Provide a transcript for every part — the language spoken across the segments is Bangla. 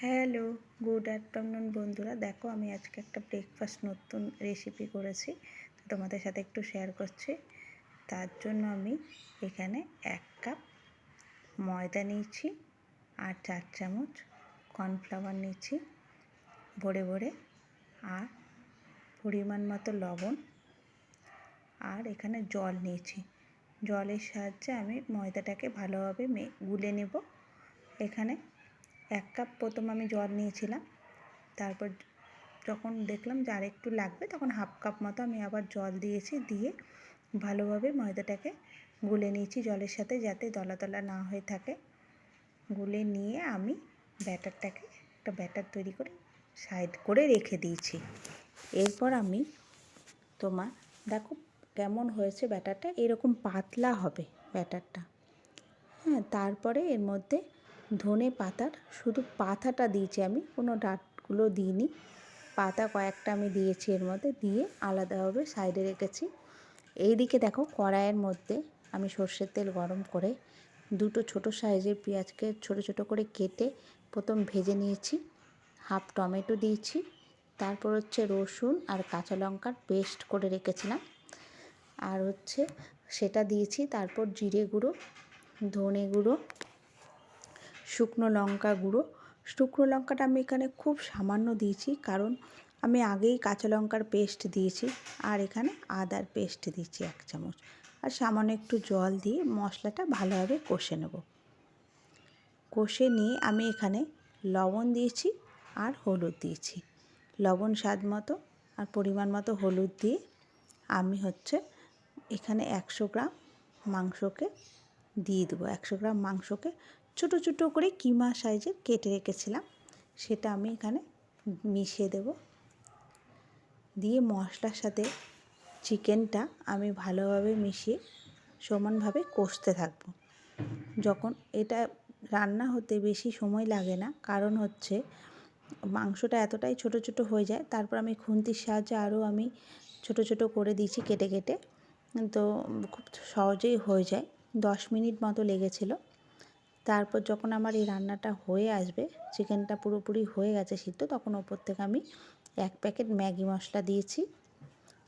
হ্যালো গুড আফটারনুন বন্ধুরা। দেখো, আমি আজকে একটা ব্রেকফাস্ট নতুন রেসিপি করেছি তোমাদের সাথে একটু শেয়ার করছি। তার জন্য আমি এখানে এক কাপ ময়দা নিয়েছি আর চার চামচ কর্নফ্লাওয়ার নিয়েছি, ভরে ভরে আর পরিমাণ মতো লবণ। আর এখানে জল নিয়েছি। জলের সাহায্যে আমি ময়দাটাকে ভালোভাবে গুলে নেব। এখানে এক কাপ প্রথম আমি জল নিয়েছিলাম। তারপর যখন দেখলাম যে আর একটু লাগবে, তখন হাফ কাপ মতো আমি আবার জল দিয়েছি, দিয়ে ভালোভাবে ময়দাটাকে গুলে নিয়েছি জলের সাথে যাতে দলা দলা না হয়ে থাকে। গুলে নিয়ে আমি ব্যাটারটাকে, একটা ব্যাটার তৈরি করে সাইড করে রেখে দিয়েছি। এরপর আমি তোমার, দেখো কেমন হয়েছে ব্যাটারটা, এরকম পাতলা হবে ব্যাটারটা। হ্যাঁ তারপরে এর মধ্যে ধনে পাতার, শুধু পাতাটা দিয়েছি আমি, কোনো ডাটগুলো দিইনি। পাতা কয়েকটা আমি দিয়েছি এর মধ্যে, দিয়ে আলাদাভাবে সাইডে রেখেছি। এই দিকে দেখো কড়াইয়ের মধ্যে আমি সর্ষের তেল গরম করে দুটো ছোট সাইজের পেঁয়াজকে ছোট ছোট করে কেটে প্রথম ভেজে নিয়েছি, হাফ টমেটো দিয়েছি, তারপর হচ্ছে রসুন আর কাঁচা লঙ্কার পেস্ট করে রেখেছিলাম। আর হচ্ছে সেটা দিয়েছি, তারপর জিরে গুঁড়ো, ধনে গুঁড়ো শুকনো লঙ্কা গুঁড়ো। শুকনো লঙ্কাটা আমি এখানে খুব সামান্য দিয়েছি, কারণ আমি আগেই কাঁচা লঙ্কার পেস্ট দিয়েছি আর এখানে আদার পেস্ট দিয়েছি এক চামচ। আর সামান্য একটু জল দিয়ে মশলাটা ভালোভাবে কষে নেব। কষে নিয়ে আমি এখানে লবণ দিয়েছি আর হলুদ দিয়েছি। লবণ স্বাদ মতো আর পরিমাণ মতো হলুদ দিয়ে আমি হচ্ছে এখানে একশো গ্রাম মাংসকে দিয়ে দেবো। একশো গ্রাম মাংসকে ছোট ছোট করে কিমা সাইজের কেটে রেখেছিলাম। সেটা আমি এখানে মিশিয়ে দেব। দিয়ে মশলার সাথে চিকেনটা আমি ভালোভাবে মিশিয়ে সমানভাবে কষতে থাকব। যখন এটা রান্না হতে বেশি সময় লাগে না, কারণ হচ্ছে মাংসটা এতটাই ছোট ছোট হয়ে যায়, তারপর আমি খুন্তির সাহায্যে আরও আমি ছোট ছোট করে দিয়েছি কেটে কেটে। তো খুব সহজেই হয়ে যায়। দশ মিনিট মতো লেগেছিলো। তারপর যখন আমার এই রান্নাটা হয়ে আসবে, চিকেনটা পুরোপুরি হয়ে গেছে সিদ্ধ, তখন ওপর থেকে আমি এক প্যাকেট ম্যাগি মশলা দিয়েছি।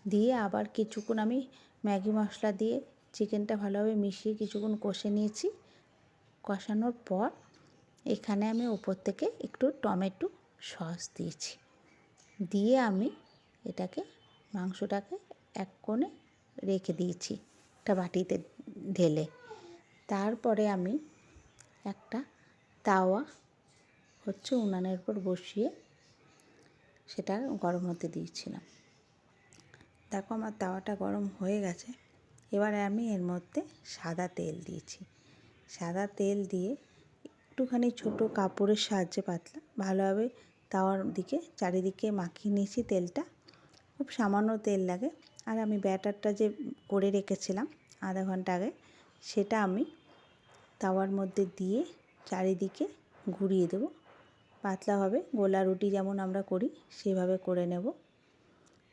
দিয়ে আবার কিছুক্ষণ আমি ম্যাগি মশলা দিয়ে চিকেনটা ভালোভাবে মিশিয়ে কিছুক্ষণ কষে নিয়েছি। কষানোর পর এখানে আমি ওপর থেকে একটু টমেটো সস দিয়েছি। দিয়ে আমি এটাকে, মাংসটাকে এক কোণে রেখে দিয়েছি একটা বাটিতে ঢেলে। তারপরে আমি একটা তাওয়া হচ্ছে উনানের উপর বসিয়ে সেটা গরম হতে দিয়েছিলাম। দেখো আমার তাওয়াটা গরম হয়ে গেছে। এবারে আমি এর মধ্যে সাদা তেল দিয়েছি। সাদা তেল দিয়ে একটুখানি ছোট কাপড়ের সাহায্যে পাতলা ভালোভাবে তাওয়ার দিকে চারিদিকে মাখিয়ে নিয়েছি তেলটা। খুব সামান্য তেল লাগে। আর আমি ব্যাটারটা যে করে রেখেছিলাম আধা ঘণ্টা আগে, সেটা আমি তাওয়ার মধ্যে দিয়ে চারিদিকে ঘুরিয়ে দেবো। পাতলা হবে, গোলা রুটি যেমন আমরা করি, সেভাবে করে নেব।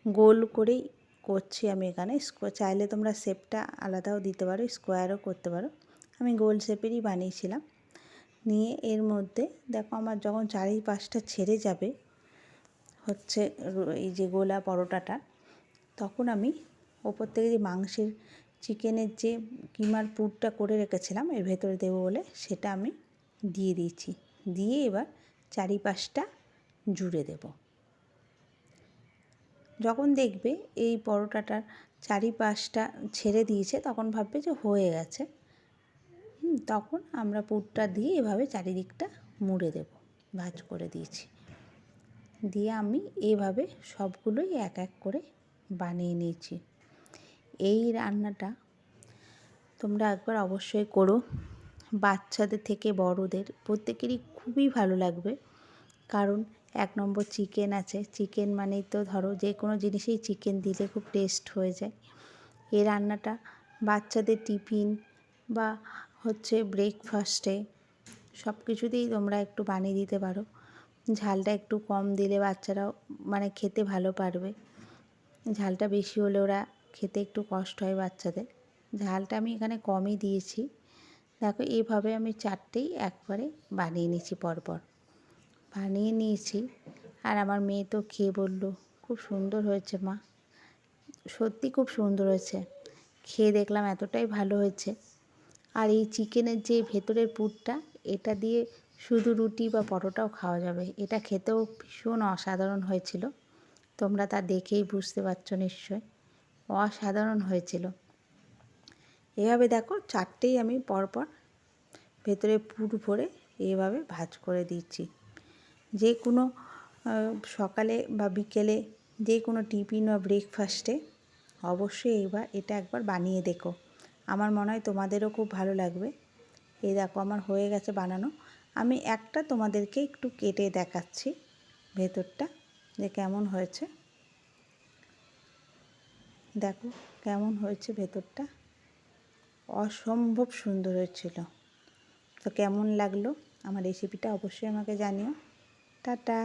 গোল করেই করছি আমি এখানে। চাইলে তোমরা শেপটা আলাদাও দিতে পারো, স্কোয়ারও করতে পারো। আমি গোল শেপেরই বানিয়েছিলাম। নিয়ে এর মধ্যে দেখো আমার যখন চারিপাশটা ছেড়ে যাবে, হচ্ছে এই যে গোলা পরোটাটা, তখন আমি ওপর থেকে যে মাংসের চিকেনের যে কিমার পুরটা করে রেখেছিলাম, এর ভেতরে দেবো বলে সেটা আমি দিয়ে দিয়েছি। দিয়ে এবার চারিপাশটা জুড়ে দেব। যখন দেখবে এই পরোটাটার চারিপাশটা ছেড়ে দিয়েছে, তখন ভাববে যে হয়ে গেছে। তখন আমরা পুরটা দিয়ে এভাবে চারিদিকটা মুড়ে দেব, ভাজ করে দিয়েছি। দিয়ে আমি এভাবে সবগুলোই এক এক করে বানিয়ে নিয়েছি। এই রান্নাটা তোমরা একবার অবশ্যই করো। বাচ্চাদের থেকে বড়দের প্রত্যেকেরই খুবই ভালো লাগবে। কারণ এক নম্বর চিকেন আছে। চিকেন মানেই তো ধরো যে কোনো জিনিসেই চিকেন দিলে খুব টেস্ট হয়ে যায়। এই রান্নাটা বাচ্চাদের টিফিন বা হচ্ছে ব্রেকফাস্টে সব কিছুতেই তোমরা একটু বানিয়ে দিতে পারো। ঝালটা একটু কম দিলে বাচ্চারাও মানে খেতে ভালো পারবে। ঝালটা বেশি হলে ওরা খেতে একটু কষ্ট হয় বাচ্চাদের। ঝালটা আমি এখানে কমই দিয়েছি। দেখো এইভাবে আমি চারটেই একবারে বানিয়ে নিয়েছি পরপর। বানিয়ে নিয়েছি। আর আমার মেয়ে তো খেয়ে বলল, খুব সুন্দর হয়েছে মা। সত্যি খুব সুন্দর হয়েছে। খেয়ে দেখলাম এতটাই ভালো হয়েছে। আর এই চিকেনের যে ভেতরের পুরটা, এটা দিয়ে শুধু রুটি বা পরোটাও খাওয়া যাবে। এটা খেতেও ভীষণ অসাধারণ হয়েছিল। তোমরা তা দেখেই বুঝতে পারছ নিশ্চয় অসাধারণ হয়েছিল। এভাবে দেখো চারটেই আমি পরপর ভেতরে পুর ভরে এভাবে ভাজ করে দিচ্ছি। যে কোনো সকালে বা বিকেলে যে কোনো টিফিন বা ব্রেকফাস্টে অবশ্যই এইবার এটা একবার বানিয়ে দেখো। আমার মনে হয় তোমাদেরও খুব ভালো লাগবে। এই দেখো আমার হয়ে গেছে বানানো। আমি একটা তোমাদেরকে একটু কেটে দেখাচ্ছি ভেতরটা যে কেমন হয়েছে। দেখো কেমন হয়েছে ভেতরটা। অসম্ভব সুন্দর হয়েছিল। তো কেমন লাগল আমার রেসিপিটা অবশ্যই আমাকে জানিও। টাটা।